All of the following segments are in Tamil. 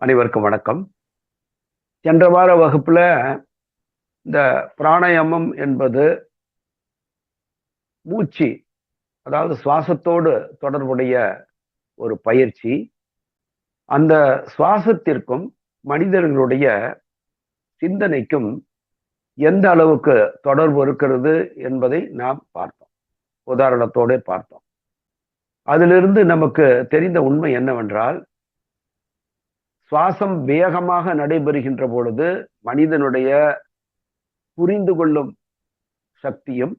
அனைவருக்கும் வணக்கம். சென்ற வார வகுப்புல இந்த பிராணாயாமம் என்பது மூச்சு அதாவது சுவாசத்தோடு தொடர்புடைய ஒரு பயிற்சி. அந்த சுவாசத்திற்கும் மனிதர்களுடைய சிந்தனைக்கும் எந்த அளவுக்கு தொடர்பு இருக்கிறது என்பதை நாம் பார்த்தோம். உதாரணத்தோடு பார்த்தோம். அதிலிருந்து நமக்கு தெரிந்த உண்மை என்னவென்றால் சுவாசம் வேகமாக நடைபெறுகின்ற பொழுது மனிதனுடைய புரிந்து கொள்ளும் சக்தியும்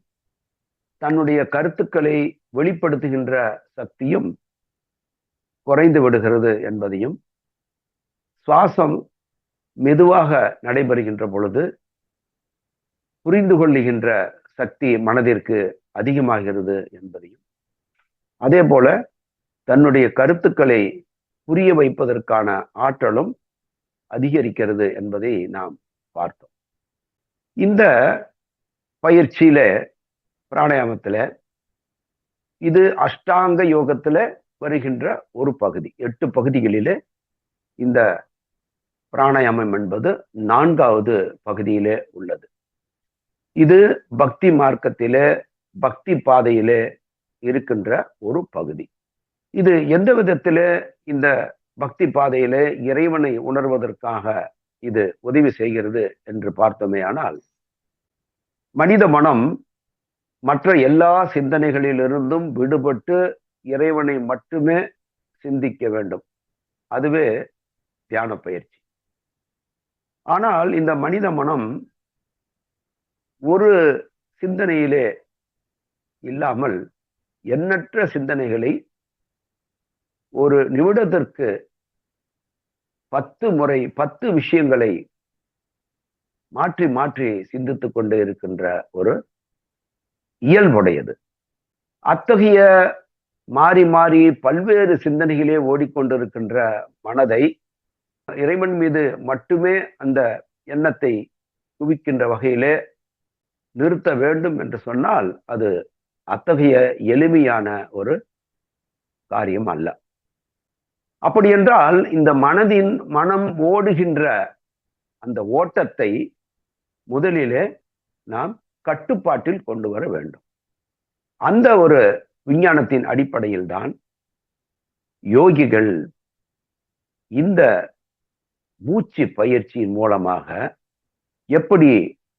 தன்னுடைய கருத்துக்களை வெளிப்படுத்துகின்ற சக்தியும் குறைந்து விடுகிறது என்பதையும் சுவாசம் மெதுவாக நடைபெறுகின்ற பொழுது புரிந்து கொள்ளுகின்ற சக்தி மனதிற்கு அதிகமாகிறது என்பதையும் அதே போல தன்னுடைய கருத்துக்களை புரிய வைப்பதற்கான ஆற்றலும் அதிகரிக்கிறது என்பதை நாம் பார்த்தோம். இந்த பயிற்சியில பிராணாயாமத்துல இது அஷ்டாங்க யோகத்துல வருகின்ற ஒரு பகுதி. எட்டு பகுதிகளிலே இந்த பிராணாயாமம் என்பது நான்காவது பகுதியிலே உள்ளது. இது பக்தி மார்க்கத்திலே பக்தி பாதையிலே இருக்கின்ற ஒரு பகுதி. இது எந்த விதத்தில இந்த பக்தி பாதையில இறைவனை உணர்வதற்காக இது உதவி செய்கிறது என்று பார்த்தோமே ஆனால் மனித மனம் மற்ற எல்லா சிந்தனைகளிலிருந்தும் விடுபட்டு இறைவனை மட்டுமே சிந்திக்க வேண்டும். அதுவே தியான பயிற்சி. ஆனால் இந்த மனித மனம் ஒரு சிந்தனையிலே இல்லாமல் எண்ணற்ற சிந்தனைகளை ஒரு நிமிடத்திற்கு பத்து முறை பத்து விஷயங்களை மாற்றி மாற்றி சிந்தித்துக் கொண்டே இருக்கின்ற ஒரு இயல்புடையது. அத்தகைய மாறி மாறி பல்வேறு சிந்தனைகளே ஓடிக்கொண்டிருக்கின்ற மனதை இறைவன் மீது மட்டுமே அந்த எண்ணத்தை குவிக்கின்ற வகையிலே நிறுத்த வேண்டும் என்று சொன்னால் அது அத்தகைய எளிமையான ஒரு காரியம் அல்ல. அப்படி என்றால் இந்த மனதின் மனம் ஓடுகின்ற அந்த ஓட்டத்தை முதலிலே நாம் கட்டுப்பாட்டில் கொண்டு வர வேண்டும். அந்த ஒரு விஞ்ஞானத்தின் அடிப்படையில் தான் யோகிகள் இந்த மூச்சு பயிற்சியின் மூலமாக எப்படி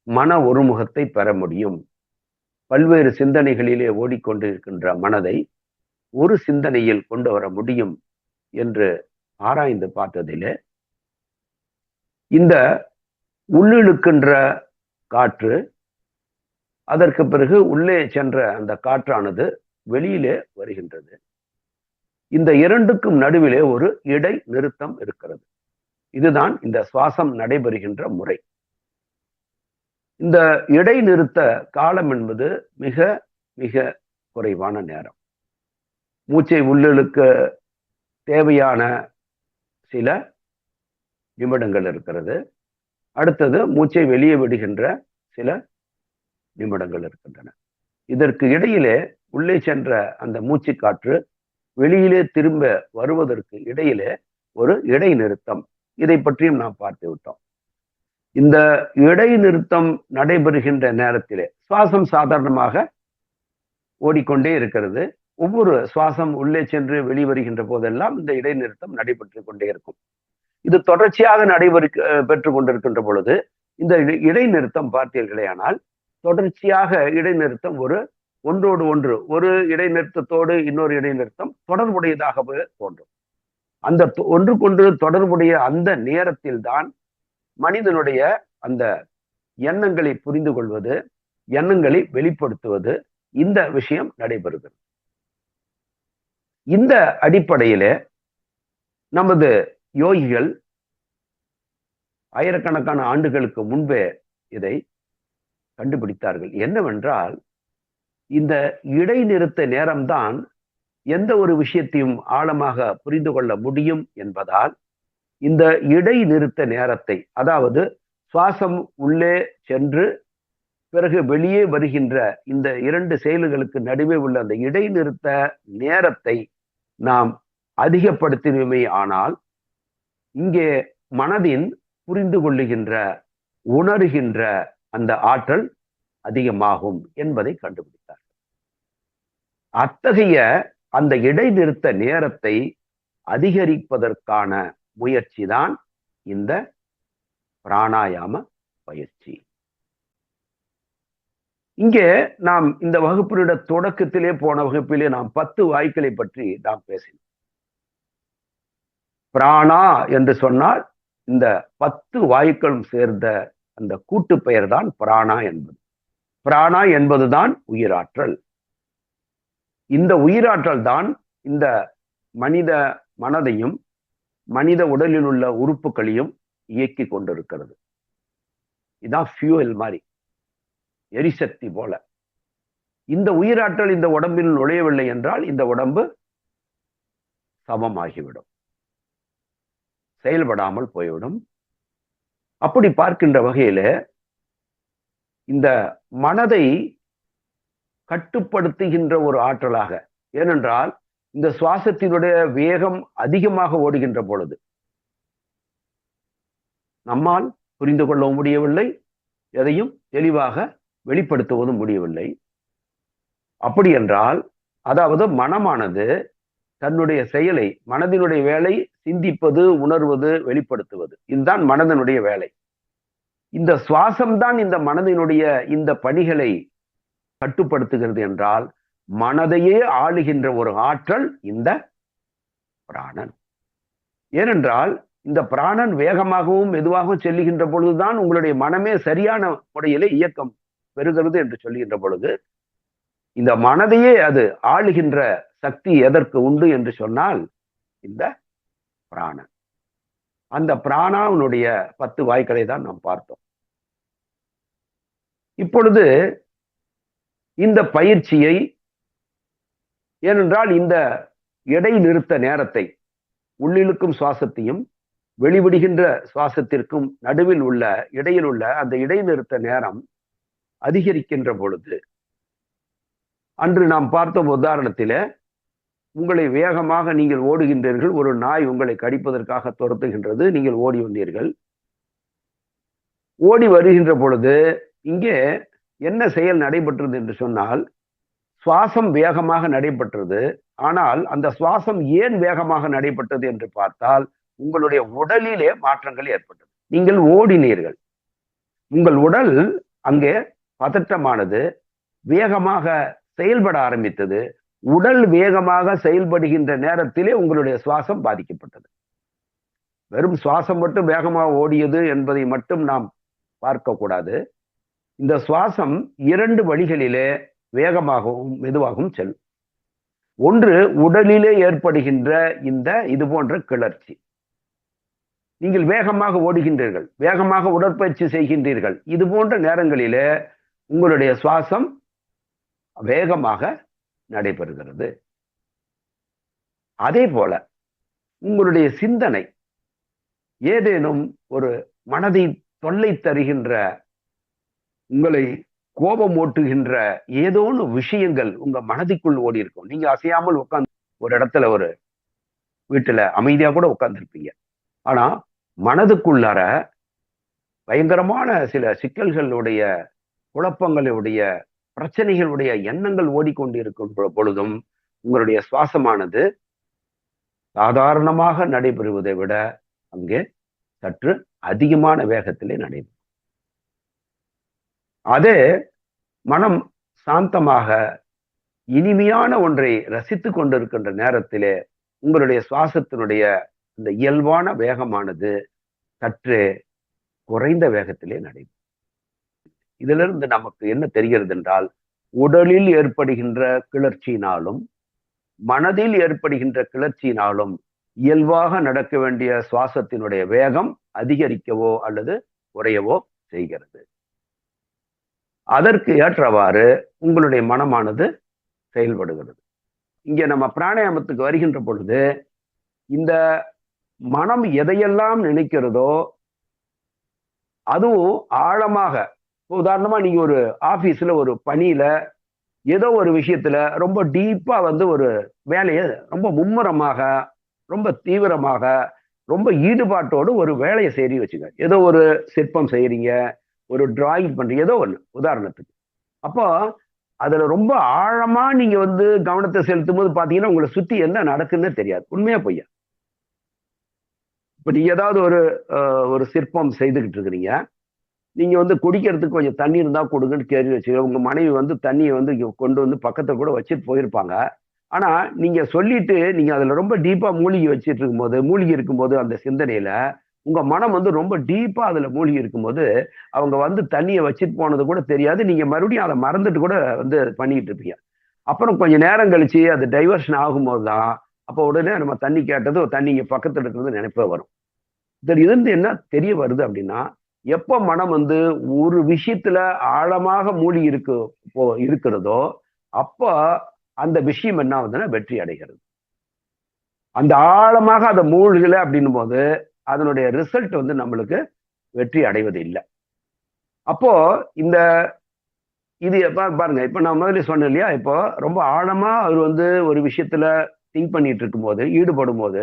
மன ஒருமுகத்தை பெற முடியும்? பல்வேறு சிந்தனைகளிலே ஓடிக்கொண்டு இருக்கின்ற மனதை ஒரு சிந்தனையில் கொண்டு வர முடியும்? என்று ஆராய்ந்து பார்த்ததிலே இந்த உள்ளிழுக்கின்ற காற்று அதற்கு பிறகு உள்ளே சென்ற அந்த காற்றானது வெளியிலே வருகின்றது. இந்த இரண்டுக்கும் நடுவிலே ஒரு இடை நிறுத்தம் இருக்கிறது. இதுதான் இந்த சுவாசம் நடைபெறுகின்ற முறை. இந்த இடைநிறுத்த காலம் என்பது மிக மிக குறைவான நேரம். மூச்சை உள்ளிழுக்க தேவையான சில நிமிடங்கள் இருக்கிறது. அடுத்தது மூச்சை வெளியே விடுகின்ற சில நிமிடங்கள் இருக்கின்றன. இதற்கு இடையிலே உள்ளே சென்ற அந்த மூச்சு காற்று வெளியிலே திரும்ப வருவதற்கு இடையிலே ஒரு இடைநிறுத்தம் இதை பற்றியும் நாம் பார்த்து விட்டோம். இந்த இடைநிறுத்தம் நடைபெறுகின்ற நேரத்திலே சுவாசம் சாதாரணமாக ஓடிக்கொண்டே இருக்கிறது. ஒவ்வொரு சுவாசம் உள்ளே சென்று வெளிவருகின்ற போதெல்லாம் இந்த இடைநிறுத்தம் நடைபெற்று கொண்டே இருக்கும். இது தொடர்ச்சியாக நடைபெறு பெற்று கொண்டிருக்கின்ற பொழுது இந்த இடைநிறுத்தம் பார்த்தீர்களேயானால் தொடர்ச்சியாக இடைநிறுத்தம் ஒரு ஒன்றோடு ஒன்று ஒரு இடைநிறுத்தத்தோடு இன்னொரு இடைநிறுத்தம் தொடர்புடையதாகவே தோன்றும். அந்த ஒன்றுக்கொன்று தொடர்புடைய அந்த நேரத்தில் தான் மனிதனுடைய அந்த எண்ணங்களை புரிந்து கொள்வது எண்ணங்களை வெளிப்படுத்துவது இந்த விஷயம் நடைபெறுகிறது. இந்த அடிப்படையில நமது யோகிகள் ஆயிரக்கணக்கான ஆண்டுகளுக்கு முன்பே இதை கண்டுபிடித்தார்கள். என்னவென்றால் இந்த இடைநிறுத்த நேரம்தான் எந்த ஒரு விஷயத்தையும் ஆழமாக புரிந்து கொள்ள முடியும் என்பதால் இந்த இடைநிறுத்த நேரத்தை அதாவது சுவாசம் உள்ளே சென்று பிறகு வெளியே வருகின்ற இந்த இரண்டு செயல்களுக்கு நடுவே உள்ள அந்த இடைநிறுத்த நேரத்தை நாம் அதிகப்படுத்தினோமே ஆனால் இங்கே மனதின் புரிந்து கொள்ளுகின்ற உணர்கின்ற அந்த ஆற்றல் அதிகமாகும் என்பதை கண்டுபிடித்தார் அத்தகைய அந்த இடைநிறுத்த நேரத்தை அதிகரிப்பதற்கான முயற்சி தான் இந்த பிராணாயாம பயிற்சி. இங்கே நாம் இந்த வகுப்பினுடைய தொடக்கத்திலே போன வகுப்பிலே நாம் பத்து வாய்க்களை பற்றி நாம் பேசினோம். பிராணா என்று சொன்னால் இந்த பத்து வாயுக்களும் சேர்ந்த அந்த கூட்டு பெயர் தான் பிராணா என்பது. பிராணா என்பதுதான் உயிராற்றல். இந்த உயிராற்றல் தான் இந்த மனித மனதையும் மனித உடலில் உள்ள உறுப்புகளையும் இயக்கி கொண்டிருக்கிறது. இதான் ஃபியூயல் மாதிரி. எரிசக்தி போல. இந்த உயிராற்றல் இந்த உடம்பில் நுழையவில்லை என்றால் இந்த உடம்பு சமமாகிவிடும். செயல்படாமல் போய்விடும். அப்படி பார்க்கின்ற வகையில இந்த மனதை கட்டுப்படுத்துகின்ற ஒரு ஆற்றலாக ஏனென்றால் இந்த சுவாசத்தினுடைய வேகம் அதிகமாக ஓடுகின்ற பொழுது நம்மால் புரிந்து கொள்ளவும் முடியவில்லை எதையும் தெளிவாக வெளிப்படுத்துவதும் முடியவில்லை. அப்படி என்றால் அதாவது மனமானது தன்னுடைய செயலை மனதினுடைய வேலை சிந்திப்பது உணர்வது வெளிப்படுத்துவது. இதுதான் மனதனுடைய வேலை. இந்த சுவாசம் தான் இந்த மனதினுடைய இந்த பணிகளை கட்டுப்படுத்துகிறது என்றால் மனதையே ஆளுகின்ற ஒரு ஆற்றல் இந்த பிராணன். ஏனென்றால் இந்த பிராணன் வேகமாகவும் மெதுவாகவும் செல்லுகின்ற பொழுதுதான் உங்களுடைய மனமே சரியான முறையிலே இயக்கம் பெறுகிறது என்று சொல்லுகின்ற பொழுது இந்த மனதையே அது ஆளுகின்ற சக்தி எதற்கு உண்டு என்று சொன்னால் இந்த பிராணன். அந்த பிராணாவினுடைய பத்து வாய்க்களை தான் நாம் பார்த்தோம். இப்பொழுது இந்த பயிற்சியை ஏனென்றால் இந்த இடைநிறுத்த நேரத்தை உள்ளிழுக்கும் சுவாசத்தையும் வெளிவிடுகின்ற சுவாசத்திற்கும் நடுவில் உள்ள இடையில் உள்ள அந்த இடைநிறுத்த நேரம் அதிகரிக்கின்ற பொழுது அன்று நாம் பார்த்த உதாரணத்தில உங்களை வேகமாக நீங்கள் ஓடுகின்றீர்கள் ஒரு நாய் உங்களை கடிப்பதற்காக துரத்துகின்றது நீங்கள் ஓடி வந்தீர்கள். ஓடி வருகின்ற பொழுது இங்கே என்ன செயல் நடைபெற்றது என்று சொன்னால் சுவாசம் வேகமாக நடைபெற்றது. ஆனால் அந்த சுவாசம் ஏன் வேகமாக நடைபெற்றது என்று பார்த்தால் உங்களுடைய உடலிலே மாற்றங்கள் ஏற்பட்டது. நீங்கள் ஓடினீர்கள். உங்கள் உடல் அங்கே பதட்டமானது வேகமாக செயல்பட ஆரம்பித்தது. உடல் வேகமாக செயல்படுகின்ற நேரத்திலே உங்களுடைய சுவாசம் பாதிக்கப்பட்டது. வெறும் சுவாசம் மட்டும் வேகமாக ஓடியது என்பதை மட்டும் நாம் பார்க்கக்கூடாது. இந்த சுவாசம் இரண்டு வழிகளிலே வேகமாகவும் மெதுவாகவும் செல்லும். ஒன்று உடலிலே ஏற்படுகின்ற இந்த இது போன்ற கிளர்ச்சி. நீங்கள் வேகமாக ஓடுகின்றீர்கள் வேகமாக உடற்பயிற்சி செய்கின்றீர்கள். இது போன்ற நேரங்களிலே உங்களுடைய சுவாசம் வேகமாக நடைபெறுகிறது. அதே போல உங்களுடைய சிந்தனை ஏதேனும் ஒரு மனதை தொல்லை தருகின்ற உங்களை கோபம் ஓட்டுகின்ற ஏதோன்னு விஷயங்கள் உங்க மனதிற்குள் ஓடி இருக்கும். நீங்க அசையாமல் உட்காந்து ஒரு இடத்துல ஒரு வீட்டுல அமைதியா கூட உட்காந்துருப்பீங்க ஆனா மனதுக்குள்ளார பயங்கரமான சில சிக்கல்களுடைய குழப்பங்களுடைய பிரச்சனைகளுடைய எண்ணங்கள் ஓடிக்கொண்டிருக்கும் பொழுதும் உங்களுடைய சுவாசமானது சாதாரணமாக நடைபெறுவதை விட அங்கே சற்று அதிகமான வேகத்திலே நடைபெறும். அதே மனம் சாந்தமாக இனிமையான ஒன்றை ரசித்து கொண்டிருக்கின்ற நேரத்திலே உங்களுடைய சுவாசத்தினுடைய இந்த இயல்பான வேகமானது சற்று குறைந்த வேகத்திலே நடைபெறும். இதிலிருந்து நமக்கு என்ன தெரிகிறது என்றால் உடலில் ஏற்படுகின்ற கிளர்ச்சியினாலும் மனதில் ஏற்படுகின்ற கிளர்ச்சியினாலும் இயல்பாக நடக்க வேண்டிய சுவாசத்தினுடைய வேகம் அதிகரிக்கவோ அல்லது குறையவோ செய்கிறது. அதற்கு ஏற்றவாறு உங்களுடைய மனமானது செயல்படுகிறது. இங்கே நம்ம பிராணாயாமத்துக்கு வருகின்ற பொழுது இந்த மனம் எதையெல்லாம் நினைக்கிறதோ அதுவும் ஆழமாக உதாரணமா நீங்க ஒரு ஆபீஸ்ல ஒரு பணியில ஏதோ ஒரு விஷயத்துல ரொம்ப டீப்பா வந்து ஒரு வேலையை ரொம்ப மும்முரமாக ரொம்ப தீவிரமாக ரொம்ப ஈடுபாட்டோடு ஒரு வேலையை செய்தி வச்சுங்க. ஏதோ ஒரு சிற்பம் செய்யறீங்க ஒரு டிராயிங் பண்றீங்க ஏதோ ஒன்று உதாரணத்துக்கு. அப்போ அதுல ரொம்ப ஆழமா நீங்க வந்து கவனத்தை செலுத்தும் போது பாத்தீங்கன்னா உங்களை சுத்தி என்ன நடக்குன்னு தெரியாது. உண்மையா பொய்யா? இப்ப நீங்க ஏதாவது ஒரு ஒரு சிற்பம் செய்துகிட்டு இருக்கிறீங்க. நீங்கள் வந்து குடிக்கிறதுக்கு கொஞ்சம் தண்ணி இருந்தால் கொடுங்கன்னு கேள்வி வச்சுக்கோங்க உங்கள் மனைவி வந்து தண்ணியை வந்து கொண்டு வந்து பக்கத்தில் கூட வச்சுட்டு போயிருப்பாங்க. ஆனால் நீங்கள் சொல்லிட்டு நீங்கள் அதில் ரொம்ப டீப்பாக மூழ்கி வச்சுட்டு இருக்கும்போது மூழ்கி இருக்கும்போது அந்த சிந்தனையில் உங்கள் மனம் வந்து ரொம்ப டீப்பாக அதில் மூழ்கி இருக்கும்போது அவங்க வந்து தண்ணியை வச்சுட்டு போனது கூட தெரியாது. நீங்கள் மறுபடியும் அதை மறந்துட்டு கூட வந்து பண்ணிக்கிட்டு இருப்பீங்க. அப்புறம் கொஞ்சம் நேரம் கழிச்சு அது டைவர்ஷன் ஆகும்போது தான் அப்போ உடனே நம்ம தண்ணி கேட்டது தண்ணி இங்கே பக்கத்தில் இருக்கிறது நினைப்பே வரும். இதில் இருந்து என்ன தெரிய வருது அப்படின்னா எப்ப மனம் வந்து ஒரு விஷயத்துல ஆழமாக மூழ்கி இருக்கு போ இருக்கிறதோ அப்போ அந்த விஷயம் என்ன ஆகுதுன்னா வெற்றி அடைகிறது. அந்த ஆழமாக அதை மூழ்கல அப்படின்னும் போது அதனுடைய ரிசல்ட் வந்து நம்மளுக்கு வெற்றி அடைவது இல்லை. அப்போ இந்த இது பாருங்க இப்ப நான் முதல்ல சொன்னேன் இல்லையா? இப்போ ரொம்ப ஆழமா அவர் வந்து ஒரு விஷயத்துல திங்க் பண்ணிட்டு இருக்கும்போது ஈடுபடும் போது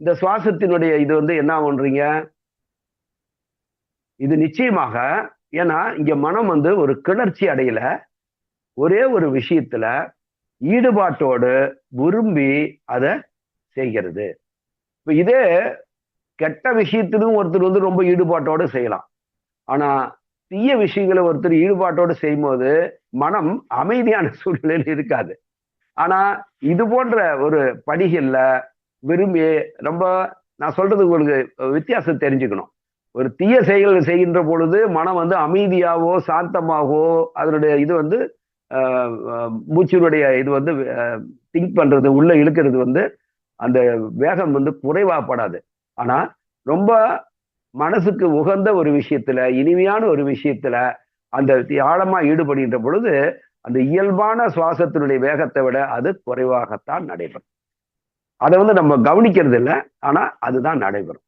இந்த சுவாசத்தினுடைய இது வந்து என்ன பண்றீங்க இது நிச்சயமாக ஏன்னா இங்க மனம் வந்து ஒரு கிளர்ச்சி அடையில. ஒரே ஒரு விஷயத்துல ஈடுபாட்டோடு விரும்பி அதை செய்கிறது. இப்போ இதே கெட்ட விஷயத்திலும் ஒருத்தர் வந்து ரொம்ப ஈடுபாட்டோடு செய்யலாம். ஆனா தீய விஷயங்களை ஒருத்தர் ஈடுபாட்டோடு செய்யும்போது மனம் அமைதியான சூழ்நிலையில் இருக்காது. ஆனா இது போன்ற ஒரு படிகள்ல விரும்பி ரொம்ப நான் சொல்றது உங்களுக்கு வித்தியாசம் தெரிஞ்சுக்கணும். ஒரு தீய செயல்கள் செய்கின்ற பொழுது மனம் வந்து அமைதியாகவோ சாந்தமாகவோ அதனுடைய இது வந்து மூச்சினுடைய இது வந்து திங்க் பண்றது உள்ள இழுக்கிறது வந்து அந்த வேகம் வந்து குறைவாகப்படாது. ஆனா ரொம்ப மனசுக்கு உகந்த ஒரு விஷயத்துல இனிமையான ஒரு விஷயத்துல அந்த ஆழமா ஈடுபடுகின்ற பொழுது அந்த இயல்பான சுவாசத்தினுடைய வேகத்தை விட அது குறைவாகத்தான் நடைபெறும். அதை வந்து நம்ம கவனிக்கிறது இல்லை ஆனா அதுதான் நடைபெறும்.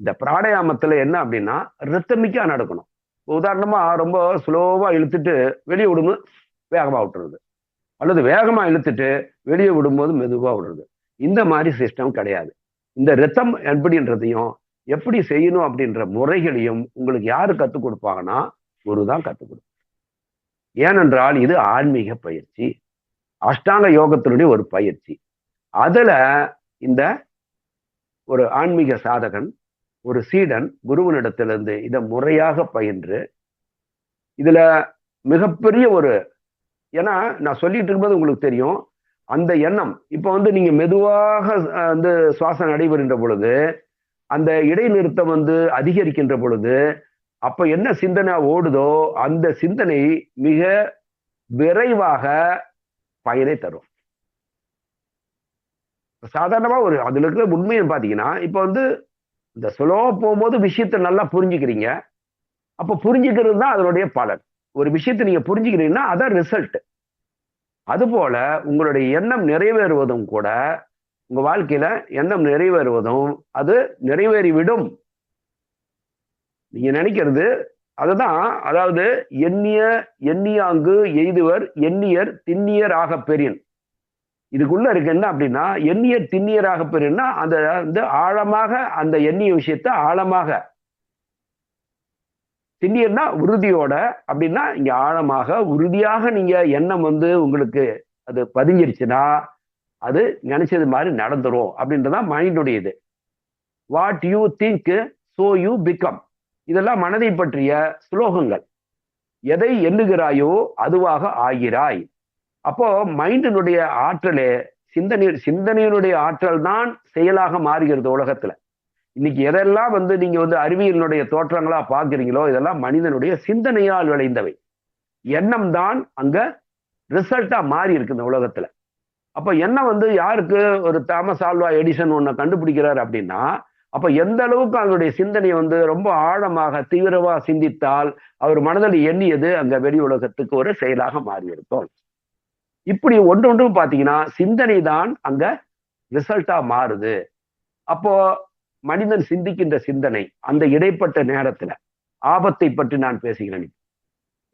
இந்த பிராணாயாமத்துல என்ன அப்படின்னா ரித்தமிக்கா நடக்கணும். உதாரணமா ரொம்ப ஸ்லோவா இழுத்துட்டு வெளியே விடும்போது வேகமா விட்டுறது. அல்லது வேகமா இழுத்துட்டு வெளியே விடும்போது மெதுவா விடுறது. இந்த மாதிரி சிஸ்டம் கிடையாது. இந்த ரித்தம் எப்படின்றதையும் எப்படி செய்யணும் அப்படின்ற முறைகளையும் உங்களுக்கு யாரு கத்துக் கொடுப்பாங்கன்னா குரு தான் கத்துக் கொடுப்பாங்க ஏனென்றால் இது ஆன்மீக பயிற்சி. அஷ்டாங்க யோகத்தினுடைய ஒரு பயிற்சி. அதுல இந்த ஒரு ஆன்மீக சாதகன் ஒரு சீடன் குருவனிடத்திலிருந்து இதை முறையாக பயின்று இதுல மிகப்பெரிய ஒரு ஏன்னா நான் சொல்லிட்டு இருக்கும்போது உங்களுக்கு தெரியும் அந்த எண்ணம் இப்போ வந்து நீங்க மெதுவாக வந்து சுவாசம் நடைபெறுகின்ற பொழுது அந்த இடைநிறுத்தம் வந்து அதிகரிக்கின்ற பொழுது அப்ப என்ன சிந்தனை ஓடுதோ அந்த சிந்தனை மிக விரைவாக பயனை தரும். சாதாரணமா ஒரு அதுல இருக்கிற உண்மையை பாத்தீங்கன்னா இப்ப வந்து இந்த ஸ்லோ போகும்போது விஷயத்தை நல்லா புரிஞ்சுக்கிறீங்க. அப்போ புரிஞ்சுக்கிறது தான் அதனுடைய பலன். ஒரு விஷயத்தை நீங்க புரிஞ்சுக்கிறீங்கன்னா அதான் ரிசல்ட் அதுபோல உங்களுடைய எண்ணம் நிறைவேறுவதும் கூட உங்க வாழ்க்கையில எண்ணம் நிறைவேறுவதும் அது நிறைவேறிவிடும். நீங்க நினைக்கிறது அதுதான். அதாவது எண்ணிய எண்ணியாங்கு எய்துவர் எண்ணியர் திண்ணியர் ஆக பெரியன் இதுக்குள்ள இருக்கு என்ன அப்படின்னா எண்ணியர் திண்ணியராக பெறுன்னா அந்த வந்து ஆழமாக அந்த எண்ணிய விஷயத்த ஆழமாக. திண்ணியர்னா உறுதியோட அப்படின்னா இங்க ஆழமாக உறுதியாக நீங்க எண்ணம் வந்து உங்களுக்கு அது பதிஞ்சிருச்சுன்னா அது நினைச்சது மாதிரி நடந்துரும் அப்படின்றதான் மைண்டுடைய இது what you think so you become இதெல்லாம் மனதை பற்றிய ஸ்லோகங்கள். எதை எண்ணுகிறாயோ அதுவாக ஆகிறாய். அப்போ மைண்டினுடைய ஆற்றலே சிந்தனை சிந்தனையினுடைய ஆற்றல் தான் செயலாக மாறுகிறது உலகத்துல. இன்னைக்கு எதெல்லாம் வந்து நீங்க வந்து அறிவியலினுடைய தோற்றங்களா பாக்குறீங்களோ இதெல்லாம் மனிதனுடைய சிந்தனையால் விளைந்தவை. எண்ணம் தான் அங்க ரிசல்ட்டா மாறி இருக்கு இந்த உலகத்துல. அப்ப எண்ணம் வந்து யாருக்கு ஒரு தாமஸ் ஆல்வா எடிசன் ஒன்ன கண்டுபிடிக்கிறார் அப்படின்னா அப்ப எந்த அளவுக்கு அவருடைய சிந்தனை வந்து ரொம்ப ஆழமாக தீவிரமா சிந்தித்தால் அவர் மனதில் எண்ணியது அங்க வெளி உலகத்துக்கு ஒரு செயலாக மாறி இருக்கும் இப்படி ஒன்று ஒன்றும் பார்த்தீங்கன்னா சிந்தனை தான் அங்க ரிசல்ட்டா மாறுது. அப்போ மனிதன் சிந்திக்கின்ற சிந்தனை அந்த இடைப்பட்ட நேரத்துல ஆபத்தை பற்றி நான் பேசுகிறேன்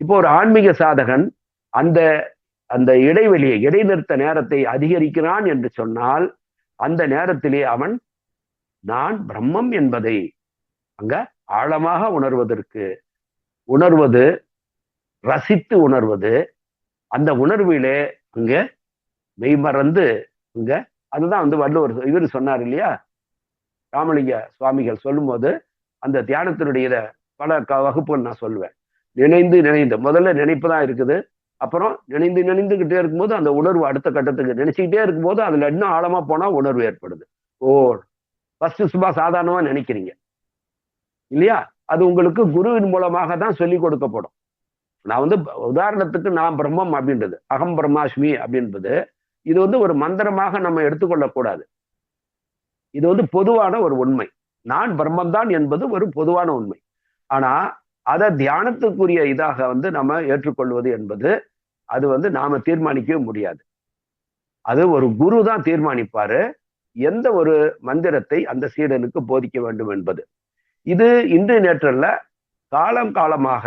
இப்போ ஒரு ஆன்மீக சாதகன் அந்த அந்த இடைவெளியை இடைநிறுத்த நேரத்தை அதிகரிக்கிறான் என்று சொன்னால் அந்த நேரத்திலே அவன் நான் பிரம்மம் என்பதை அங்க ஆழமாக உணர்வதற்கு உணர்வது ரசித்து உணர்வது அந்த உணர்விலே அங்க மெய்மறந்து அங்க அதுதான் வந்து வள்ளுவர் இவர் சொன்னார் இல்லையா? ராமலிங்க சுவாமிகள் சொல்லும்போது அந்த தியானத்தினுடைய பல க வகுப்புகள் நான் சொல்லுவேன் நினைந்து நினைந்து முதல்ல நினைப்பு தான் இருக்குது. அப்புறம் நினைந்து நினைந்துகிட்டே இருக்கும்போது அந்த உணர்வு அடுத்த கட்டத்துக்கு நினைச்சுக்கிட்டே இருக்கும்போது அதுல இன்னும் ஆழமா போனா உணர்வு ஏற்படுது. ஓ ஃபர்ஸ்ட் சும்மா சாதாரணமா நினைக்கிறீங்க. இல்லையா? அது உங்களுக்கு குருவின் மூலமாக தான் சொல்லி கொடுக்கப்படும். நான் வந்து உதாரணத்துக்கு நான் பிரம்மம் அப்படின்றது அகம் பிரம்மாஸ்மி அப்படின்றது இது வந்து ஒரு மந்திரமாக நம்ம எடுத்துக்கொள்ளக்கூடாது. இது வந்து பொதுவான ஒரு உண்மை. நான் பிரம்மம் தான் என்பது ஒரு பொதுவான உண்மை. ஆனா அதை தியானத்துக்குரிய இதாக வந்து நம்ம ஏற்றுக்கொள்வது என்பது அது வந்து நாம தீர்மானிக்கவே முடியாது. அது ஒரு குரு தான் தீர்மானிப்பாரு எந்த ஒரு மந்திரத்தை அந்த சீடனுக்கு போதிக்க வேண்டும் என்பது. இது இன்று நேற்றல்ல காலம் காலமாக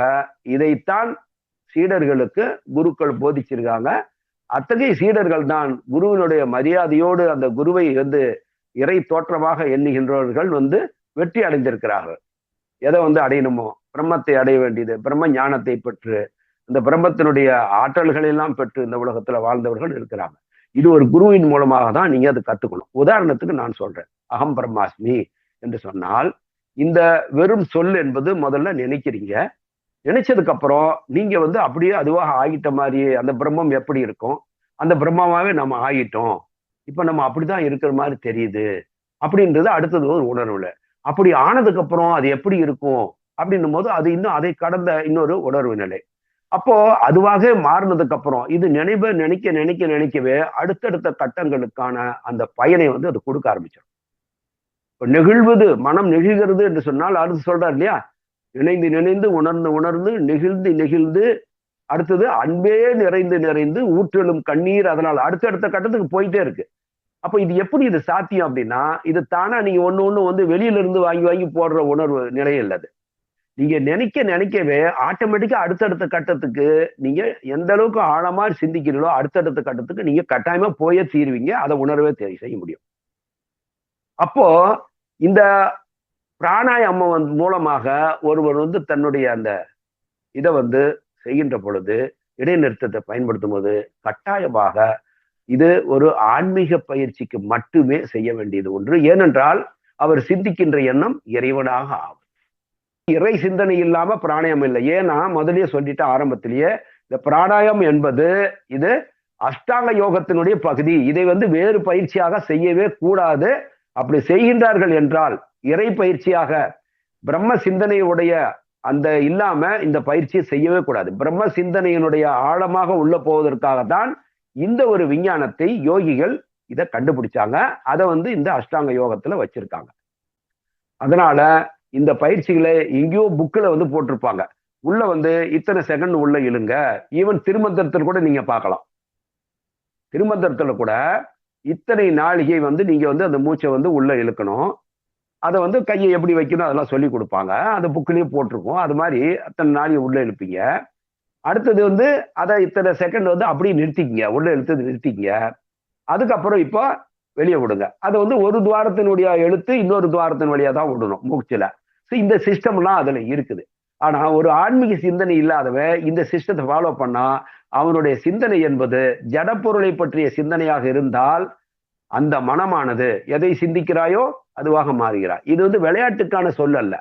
இதைத்தான் சீடர்களுக்கு குருக்கள் போதிச்சிருக்காங்க. அத்தகைய சீடர்கள் தான் குருவினுடைய மரியாதையோடு அந்த குருவை வந்து இறை தோற்றமாக எண்ணுகின்றவர்கள் வந்து வெற்றி அடைந்திருக்கிறார்கள். எதை வந்து அடையணுமோ? பிரம்மத்தை அடைய வேண்டியது பிரம்ம ஞானத்தை பெற்று இந்த பிரம்மத்தினுடைய ஆற்றல்களெல்லாம் பெற்று இந்த உலகத்துல வாழ்ந்தவர்கள் இருக்கிறாங்க. இது ஒரு குருவின் மூலமாக தான் நீங்க அதை கத்துக்கணும். உதாரணத்துக்கு நான் சொல்றேன். அகம் பிரம்மாஸ்மி என்று சொன்னால் இந்த வெறும் சொல் என்பது முதல்ல நினைக்கிறீங்க. நினைச்சதுக்கு அப்புறம் நீங்க வந்து அப்படியே அதுவாக ஆகிட்ட மாதிரி அந்த பிரம்மம் எப்படி இருக்கும்? அந்த பிரம்மமாவே நம்ம ஆகிட்டோம். இப்ப நம்ம அப்படிதான் இருக்கிற மாதிரி தெரியுது. அப்படின்றது அடுத்தது ஒரு உணர்வுல. அப்படி ஆனதுக்கு அப்புறம் அது எப்படி இருக்கும்? அப்படின்னும் போது அது இன்னும் அதை கடந்த இன்னொரு உணர்வு நிலை. அப்போ அதுவாக மாறினதுக்கு அப்புறம் இது நினைவு நினைக்க நினைக்க நினைக்கவே அடுத்தடுத்த கட்டங்களுக்கான அந்த பயனை வந்து அது கொடுக்க ஆரம்பிச்சிடும். நெகிழ்வது மனம் நெகிழ்கிறது என்று சொன்னால் அடுத்து சொல்றார் இல்லையா? நினைந்து நினைந்து உணர்ந்து உணர்ந்து நெகிழ்ந்து நெகிழ்ந்து அடுத்தது அன்பே நிறைந்து நிறைந்து ஊற்றலும் கண்ணீர் அதனால் அடுத்தடுத்த கட்டத்துக்கு போயிட்டே இருக்கு. அப்போ இது எப்படி இது சாத்தியம் அப்படின்னா இது தானா நீங்க ஒண்ணு ஒண்ணு வந்து வெளியில இருந்து வாங்கி வாங்கி போடுற உணர்வு நிலை இல்லது நீங்க நினைக்க நினைக்கவே ஆட்டோமேட்டிக்கா அடுத்தடுத்த கட்டத்துக்கு நீங்க எந்த அளவுக்கு ஆழமா சிந்திக்கிறீங்களோ அடுத்தடுத்த கட்டத்துக்கு நீங்க கட்டாயமா போயே தீருவீங்க. அதை உணரவே செய்ய முடியும். அப்போ இந்த பிராணாயாமம் மூலமாக ஒருவர் வந்து தன்னுடைய அந்த இதை வந்து செய்கின்ற பொழுது இடைநிறுத்தத்தை பயன்படுத்தும் போது கட்டாயமாக இது ஒரு ஆன்மீக பயிற்சிக்கு மட்டுமே செய்ய வேண்டியது ஒன்று. ஏனென்றால் அவர் சிந்திக்கின்ற எண்ணம் இறைவனாக ஆகும். இறை சிந்தனை இல்லாம பிராணாயம் இல்லை. ஏன்னா முதலே சொல்லிட்டு ஆரம்பத்திலேயே இந்த பிராணாயம் என்பது இது அஷ்டாங்க யோகத்தினுடைய பகுதி. இதை வந்து வேறு பயிற்சியாக செய்யவே கூடாது. அப்படி செய்கின்றார்கள் என்றால் இறை பயிற்சியாக பிரம்ம சிந்தனையுடைய அந்த இல்லாம இந்த பயிற்சியை செய்யவே கூடாது. பிரம்ம சிந்தனையினுடைய ஆழமாக உள்ள போவதற்காகத்தான் இந்த ஒரு விஞ்ஞானத்தை யோகிகள் இதை கண்டுபிடிச்சாங்க. அதை வந்து இந்த அஷ்டாங்க யோகத்துல வச்சிருக்காங்க. அதனால இந்த பயிற்சிகளை எங்கேயோ புக்கில் வந்து போட்டிருப்பாங்க. உள்ள வந்து இத்தனை செகண்ட் உள்ள இழுங்க. ஈவன் திருமந்திரத்தில் கூட நீங்க பார்க்கலாம். திருமந்திரத்துல கூட இத்தனை நாளிகை வந்து நீங்க வந்து அந்த மூச்சை வந்து உள்ள இழுக்கணும். அதை வந்து கையை எப்படி வைக்கணும் அதெல்லாம் சொல்லி கொடுப்பாங்க. அந்த புக்குலேயும் போட்டிருக்கோம். அது மாதிரி அத்தனை நாளைக்கு உள்ளே இழுப்பீங்க. அடுத்தது வந்து அதை இத்தனை செகண்ட் வந்து அப்படியே நிறுத்திக்கிங்க. உள்ளே இழுத்து நிறுத்திக்கிங்க. அதுக்கப்புறம் இப்போ வெளியே விடுங்க. அதை வந்து ஒரு துவாரத்தினுடைய எழுத்து இன்னொரு துவாரத்தின் வழியாக தான் விடணும் மூச்சில் ஸோ இந்த சிஸ்டம்லாம் அதில் இருக்குது. ஆனால் ஒரு ஆன்மீக சிந்தனை இல்லாதவன் இந்த சிஸ்டத்தை ஃபாலோ பண்ணால் அவனுடைய சிந்தனை என்பது ஜடப்பொருளை பற்றிய சிந்தனையாக இருந்தால் அந்த மனமானது எதை சிந்திக்கிறாயோ அதுவாக மாறுகிறாய் இது வந்து விளையாட்டுக்கான சொல் அல்ல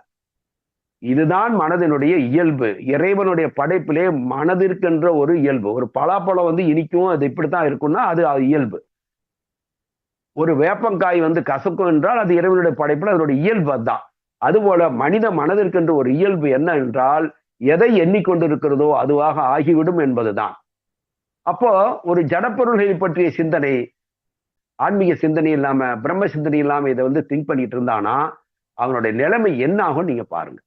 இதுதான் மனதினுடைய இயல்பு. இறைவனுடைய படைப்பிலே மனதிற்கென்ற ஒரு இயல்பு. ஒரு பலாப்பழம் வந்து இனிக்கும் அது இப்படித்தான் இருக்கும்னா அது இயல்பு. ஒரு வேப்பங்காய் வந்து கசக்கும் என்றால் அது இறைவனுடைய படைப்பில் அதனுடைய இயல்பு அதுதான். அதுபோல மனித மனதிற்கென்று ஒரு இயல்பு என்ன என்றால் எதை எண்ணிக்கொண்டிருக்கிறதோ அதுவாக ஆகிவிடும் என்பதுதான். அப்போ ஒரு ஜடப்பொருள்களை பற்றிய சிந்தனை ஆன்மீக சிந்தனை இல்லாம பிரம்ம சிந்தனை இல்லாம இதை வந்து திங்க் பண்ணிட்டு இருந்தானா அவனுடைய நிலைமை என்ன ஆகும் நீங்க பாருங்க.